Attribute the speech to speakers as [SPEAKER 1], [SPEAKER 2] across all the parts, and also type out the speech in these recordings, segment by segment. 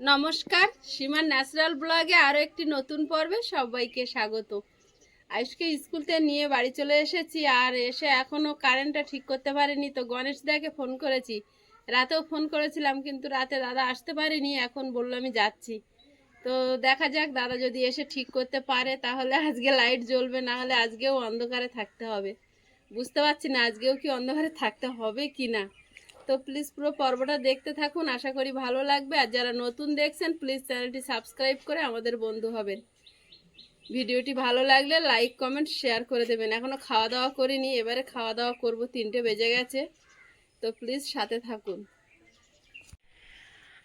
[SPEAKER 1] নমস্কার, সীমার ন্যাচারাল ব্লগে আরও একটি নতুন পর্বে সবাইকে স্বাগত। আয়ুষকে স্কুল থেকে নিয়ে বাড়ি চলে এসেছি আর এসে এখনও কারেন্টটা ঠিক করতে পারিনি, তো গণেশ দাকে ফোন করেছি। রাতেও ফোন করেছিলাম, কিন্তু রাতে দাদা আসতে পারেনি, এখন বলল আমি যাচ্ছি। তো দেখা যাক, দাদা যদি এসে ঠিক করতে পারে, তাহলে আজকে লাইট জ্বলবে, না হলে আজকেও অন্ধকারে থাকতে হবে। বুঝতে পারছি না, আজকেও কি অন্ধকারে থাকতে হবে কি না। তো প্লিজ পুরো পর্বটা দেখতে থাকুন। আশা করি ভালো লাগবে। আর যারা নতুন দেখছেন প্লিজ চ্যানেলটি সাবস্ক্রাইব করে আমাদের বন্ধু হবেন। ভিডিওটি ভালো লাগলে লাইক কমেন্ট শেয়ার করে দেবেন। এখনও খাওয়া দাওয়া করিনি। এবারে খাওয়া দাওয়া করব। তিনটে বেজে গেছে। তো প্লিজ সাথে থাকুন।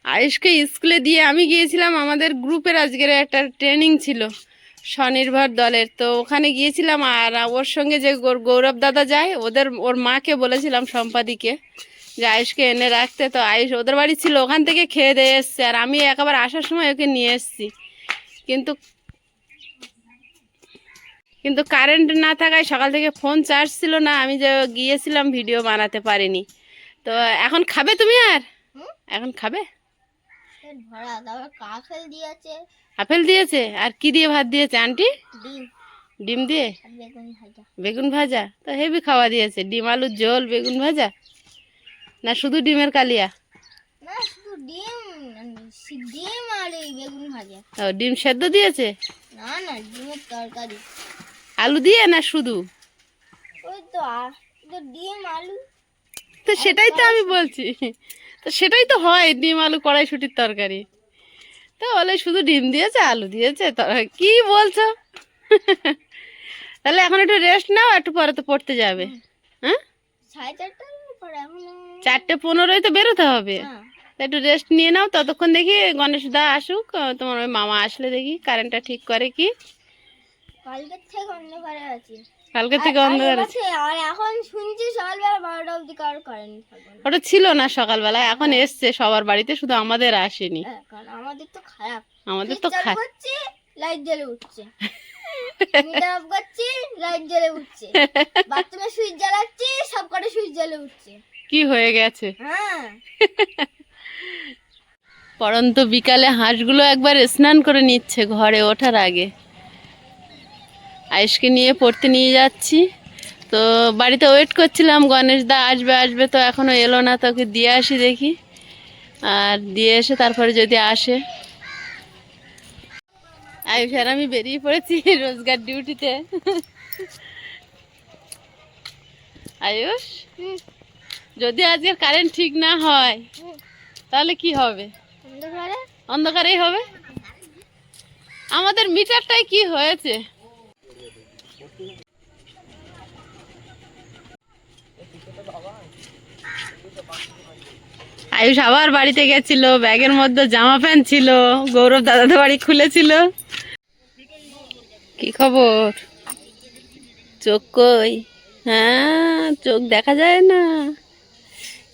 [SPEAKER 1] আয়ুষকে স্কুলে দিয়ে আমি গিয়েছিলাম। আমাদের গ্রুপের আজকের একটা ট্রেনিং ছিল স্বনির্ভর দলের। তো ওখানে গিয়েছিলাম আর ওর সঙ্গে যে গৌর- গৌরব দাদা যায়, ওদের, ওর মাকে বলেছিলাম সম্পাদিকে। যে আয়ুষকে এনে রাখতে তো আয়ুষ ওদের বাড়ি ছিল ওখান থেকে খেয়ে দিয়ে এসছে। আর আমি একেবারে আসার সময় ওকে নিয়ে এসেছি। কিন্তু কিন্তু কারেন্ট না থাকায় সকাল থেকে ফোন চার্জ ছিল না আমি যে গিয়েছিলাম ভিডিও বানাতে পারিনি। তো এখন খাবে তুমি আর? এখন খাবে? আপেল দিয়েছে? আর কি দিয়ে ভাত দিয়েছে আন্টি?
[SPEAKER 2] ডিম।
[SPEAKER 1] ডিম দিয়ে?
[SPEAKER 2] বেগুন ভাজা।
[SPEAKER 1] বেগুন ভাজা? তো হেভি খাওয়া দিয়েছে। ডিম আলুর ঝোল বেগুন ভাজা? না শুধু ডিমের কালিয়া? ও ডিম সেদ্ধ দিয়েছে?
[SPEAKER 2] না না ডিমের তরকারি।
[SPEAKER 1] আলু দিয়ে না শুধু?
[SPEAKER 2] ওই তো ডিম আলু।
[SPEAKER 1] তো সেটাই তো আমি বলছি। তো সেটাই তো হয় ডিম আলু কড়াইশুটির তরকারি। তো বলে শুধু ডিম দিয়েছে আলু দিয়েছে কি বলছো? তাহলে এখন একটু রেস্ট নাও একটু পরে তো পড়তে যাবে। হ্যাঁ?
[SPEAKER 2] সাড়ে চারটার পরে এখন
[SPEAKER 1] চারটে পনেরোই তো বেরোতে হবে।
[SPEAKER 2] হ্যাঁ।
[SPEAKER 1] একটু রেস্ট নিয়ে নাও ততক্ষণ দেখি গণেশ দা আসুক তোমার ওই মামা আসলে দেখি কারেন্টটা ঠিক করে কি।
[SPEAKER 2] কালকের থেকে অন্ধকারে আছি।
[SPEAKER 1] কালকে থেকে অন্ধকার আছে
[SPEAKER 2] আর এখন শুনছি সকালবেলা বারোটা অবধি কারও কারেন্ট
[SPEAKER 1] ওটা ছিল না সকালবেলা এখন এসছে সবার বাড়িতে শুধু আমাদের আসেনি।
[SPEAKER 2] হ্যাঁ, কারণ আমাদের তো খারাপ।
[SPEAKER 1] আমাদের তো
[SPEAKER 2] লাইট জ্বলে উঠছে। করছি লাইট জ্বলে উঠছে। বাথরুমে সুইচ জ্বালাচ্ছি সব কটা সুইচ জ্বলে উঠছে।
[SPEAKER 1] কি হয়ে গেছে?
[SPEAKER 2] হ্যাঁ।
[SPEAKER 1] পরন্ত বিকালে হাঁসগুলো একবার স্নান করে নিচ্ছে ঘরে ওঠার আগে। আয়ুষকে নিয়ে পড়তে নিয়ে যাচ্ছি। তো বাড়িতে ওয়েট করছিলাম গণেশ দা আসবে আসবে তো এখনও এলো না তোকে দিয়ে আসি দেখি। আর দিয়ে এসে তারপরে যদি আসে। আয়ুষ আর আমি বেরিয়ে পড়েছি রোজগার ডিউটিতে আয়ুষ? যদি আজকে কারেন্ট ঠিক না হয় তাহলে কি হবে? অন্ধকারেই হবে? আমাদের মিটারটাই কি হয়েছে? আয়ুষ আবার বাড়িতে গেছিল ব্যাগের মধ্যে জামা প্যান্ট ছিল গৌরব দাদাদের বাড়ি খুলেছিল। কি খবর? চোখ কই? হ্যাঁ চোখ দেখা যায় না।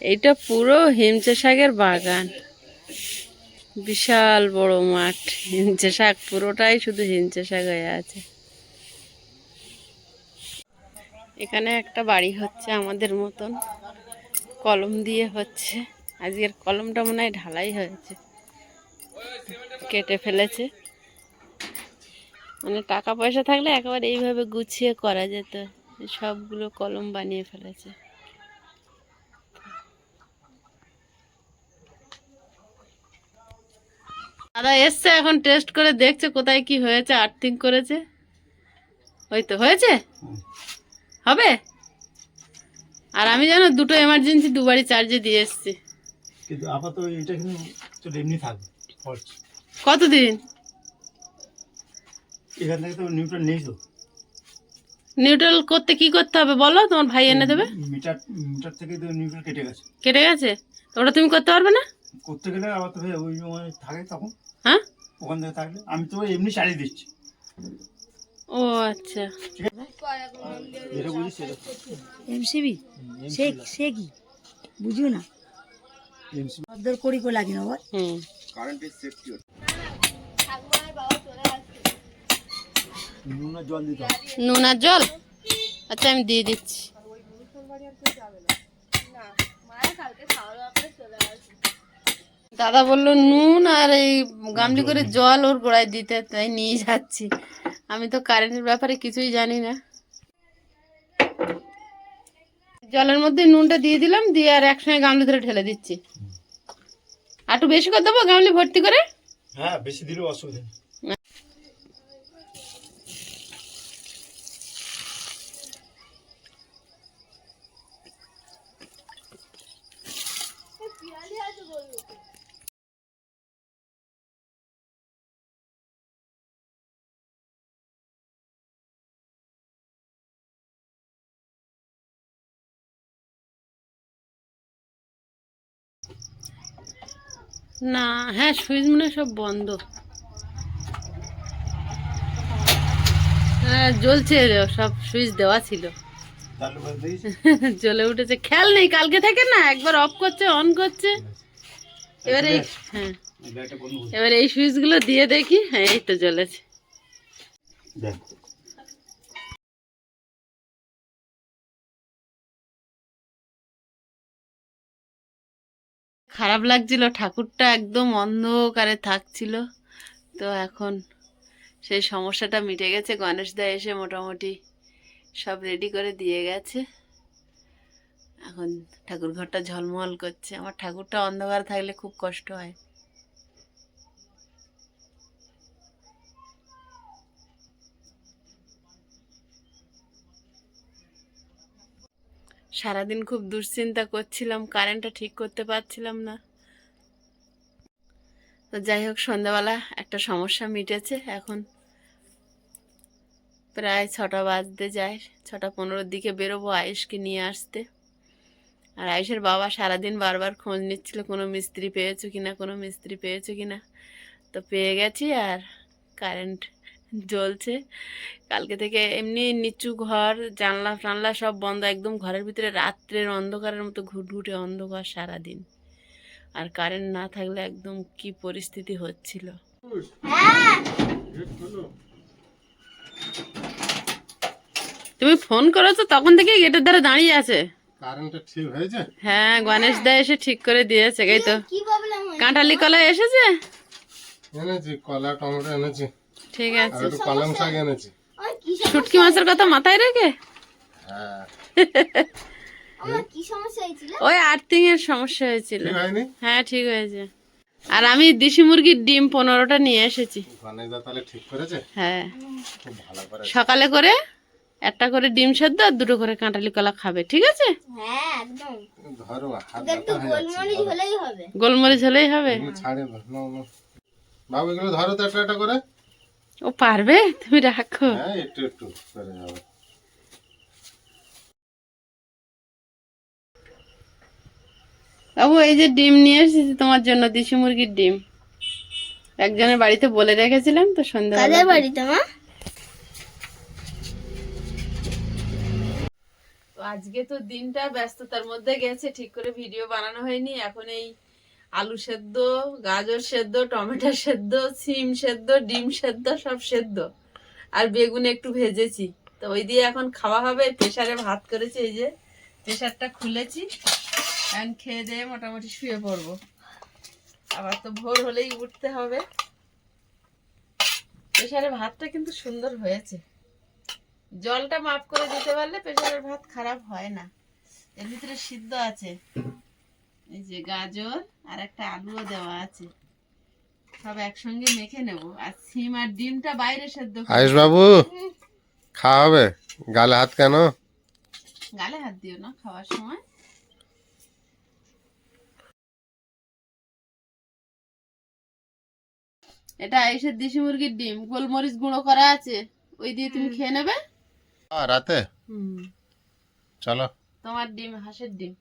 [SPEAKER 1] এইটা পুরো হিমচে শাকের বাগান। বিশাল বড় মাঠ হিঞ্চে শাক পুরোটাই শুধু হিঞ্চে শাক হয়ে আছে। এখানে একটা বাড়ি হচ্ছে আমাদের মতন, কলম দিয়ে হচ্ছে। আজকের কলমটা মনে হয় ঢালাই হয়েছে, কেটে ফেলেছে। মানে টাকা পয়সা থাকলে একেবারে এইভাবে গুছিয়ে করা যেত, সবগুলো কলম বানিয়ে ফেলেছে। দাদা এসছে এখন টেস্ট করে দেখছে কোথায় কি হয়েছে আর্থিং করেছে। ওই তো হয়েছে? হবে? আর আমি জানো দুটো এমার্জেন্সি দুবারই চার্জে দিয়ে এসছি।
[SPEAKER 3] কিন্তু আপাতত এটা কিন্তু এমনি থাকবে খরচ
[SPEAKER 1] কতদিন?
[SPEAKER 3] এখান থেকে তো নিউটন নেই তো।
[SPEAKER 1] নিউট্রাল করতে কি করতে হবে বলো? তোমার ভাই এনে দেবে?
[SPEAKER 3] মিটার মিটার থেকে তো নিউটন কেটে গেছে।
[SPEAKER 1] কেটে গেছে? ওটা তুমি করতে পারবে না?
[SPEAKER 3] করতে গেলে আবার তো ভাই ওই সময় থাকে তখন?
[SPEAKER 1] হ্যাঁ?
[SPEAKER 3] ওখান থেকে থাকলে আমি তো এমনি চালিয়ে দিচ্ছি।
[SPEAKER 1] ও আচ্ছা।
[SPEAKER 3] যেটা বুঝি সেটা।
[SPEAKER 4] এমসিবি সে সে কি? বুঝিও না।
[SPEAKER 3] এমসি
[SPEAKER 4] অর্ধের করি করে লাগি না বল।
[SPEAKER 1] হুম।
[SPEAKER 3] সেফটি
[SPEAKER 2] আসছে
[SPEAKER 3] নুন আর জল দিতে হবে।
[SPEAKER 1] জল? আচ্ছা আমি দিয়ে দিচ্ছি।
[SPEAKER 2] না মায়ের কালকে খাওয়া দাওয়া করে চলে
[SPEAKER 1] দাদা বলল, নুন আর এই গামলি করে জল ওর গোড়ায় দিতে, তাই নিয়ে যাচ্ছি। আমি তো কারেন্টের ব্যাপারে কিছুই জানি না। জলের মধ্যে নুনটা দিয়ে দিলাম, দিয়ে আর একসঙ্গে গামলি ধরে ঢেলে দিচ্ছি। একটু বেশি করে দেবো গামলি ভর্তি করে?
[SPEAKER 3] হ্যাঁ বেশি দিলেও অসুবিধা
[SPEAKER 1] না হ্যাঁ সুইচ মনে সব বন্ধ। হ্যাঁ জ্বলছে সব সুইচ দেওয়া ছিল। জ্বলে উঠেছে। খেয়াল নেই কালকে থেকে না একবার অফ করছে অন করছে। এবার এই হ্যাঁ এবার এই সুইচগুলো দিয়ে দেখি হ্যাঁ এই তো জ্বলেছে।
[SPEAKER 3] দেখ।
[SPEAKER 1] খারাপ লাগছিল, ঠাকুরটা একদম অন্ধকারে থাকছিল। তো এখন সেই সমস্যাটা মিটে গেছে, গণেশ দা এসে মোটামুটি সব রেডি করে দিয়ে গেছে। এখন ঠাকুর ঘরটা ঝলমল করছে। আমার ঠাকুরটা অন্ধকার থাকলে খুব কষ্ট হয়। সারাদিন খুব দুশ্চিন্তা করছিলাম কারেন্টটা ঠিক করতে পারছিলাম না। তো যাই হোক, সন্ধ্যাবেলা একটা সমস্যা মিটেছে এখন। প্রায় ছটা বাজতে যায়, ছটা পনেরোর দিকে বেরোবো আয়ুষকে নিয়ে আসতে। আর আয়ুষের বাবা সারাদিন বারবার খোঁজ নিচ্ছিল, কোনো মিস্ত্রি পেয়েছ কিনা, কোনো মিস্ত্রি পেয়েছ কিনা। তো পেয়ে গেছি আর কারেন্ট জ্বলছে। কালকে থেকে এমনি নিচু ঘর জানলা টানলা সব বন্ধ একদম ঘরের ভিতরে রাত্রের অন্ধকারের মতো ঘুটঘুটে অন্ধকার সারাদিন। আর কারেন্ট না থাকলে একদম কি পরিস্থিতি হচ্ছিল। তুমি ফোন করেছ তখন থেকে গেটের ধারে দাঁড়িয়ে আছে।
[SPEAKER 5] কারেন্টটা ঠিক হয়েছে?
[SPEAKER 1] হ্যাঁ গণেশ দা এসে ঠিক করে দিয়েছে এই তো। কাঁঠালি কলা এসেছে?
[SPEAKER 5] এনেছি কলা টমেটো এনেছি।
[SPEAKER 1] ঠিক আছে।
[SPEAKER 5] একটু পালং শাক এনেছি।
[SPEAKER 1] শুটকি মাছের কথা মাথায় রেখে?
[SPEAKER 5] হ্যাঁ।
[SPEAKER 2] আমার কি সমস্যা হয়েছিল?
[SPEAKER 1] ওই আর্থিং এর সমস্যা হয়েছিল। হ্যাঁ ঠিক হয়েছে। আর আমি দেশি মুরগির ডিম পনেরোটা নিয়ে এসেছি।
[SPEAKER 5] গণেশ দা তাহলে ঠিক করেছে?
[SPEAKER 1] হ্যাঁ।
[SPEAKER 5] খুব ভালো করে
[SPEAKER 1] সকালে করে একটা করে ডিম সেদ্ধ আর দুটো করে কাঁটালি কলা খাবে ঠিক আছে?
[SPEAKER 2] হ্যাঁ একদম।
[SPEAKER 5] ধরো হাত
[SPEAKER 2] ওদের একটু গোলমরিচ হলেই হবে।
[SPEAKER 1] গোলমরিচ হলেই হবে?
[SPEAKER 5] এগুলো ছাড়ে দাও, নাও, নাও। বাবু এগুলো ধরো তো একটা একটা করে।
[SPEAKER 1] ও পারবে? তুমি রাখো।
[SPEAKER 5] হ্যাঁ একটু একটু করে যাবে
[SPEAKER 1] বাবু এই যে ডিম নিয়ে এসেছি তোমার জন্য দেশি মুরগির ডিম। একজনের বাড়িতে বলে রেখেছিলাম তো সন্ধ্যা
[SPEAKER 2] কাদের বাড়িতে মা?
[SPEAKER 1] তো আজকে তো দিনটা ব্যস্ততার মধ্যে গেছে ঠিক করে ভিডিও বানানো হয়নি। এখন এই আলু সেদ্ধ, গাজর সেদ্ধ, টমেটো সেদ্ধ, সিম সেদ্ধ, ডিম সেদ্ধ, সব সেদ্ধ। আর বেগুন একটু ভেজেছি। তো ওই দিয়ে এখন খাওয়া হবে প্রেশারে ভাত করেছি, এই যে প্রেশারটা খুলেছি। এখন খেয়ে দিয়ে মোটামুটি শুয়ে পড়ব। আবার তো ভোর হলেই উঠতে হবে। প্রেসারে ভাতটা কিন্তু সুন্দর হয়েছে। জলটা মাপ করে দিতে পারলে প্রেশারের ভাত খারাপ হয় না। এর ভিতরে সিদ্ধ আছে। এই যে গাজর আর একটা আলুও দেওয়া আছে। সব একসঙ্গে মেখে নেব। আর সিম আর ডিমটা বাইরে সেদ্ধ করে-
[SPEAKER 5] আয়ুষ বাবু খাওয়া হবে? গালে হাত কেন?
[SPEAKER 1] গালে হাত দিও না খাওয়ার সময়। এটা আইসের দেশি মুরগির ডিম। গোলমরিচ গুঁড়ো করা আছে। ওই দিয়ে তুমি খেয়ে নেবে।
[SPEAKER 5] রাতে? চলো।
[SPEAKER 1] তোমার ডিম হাঁসের ডিম।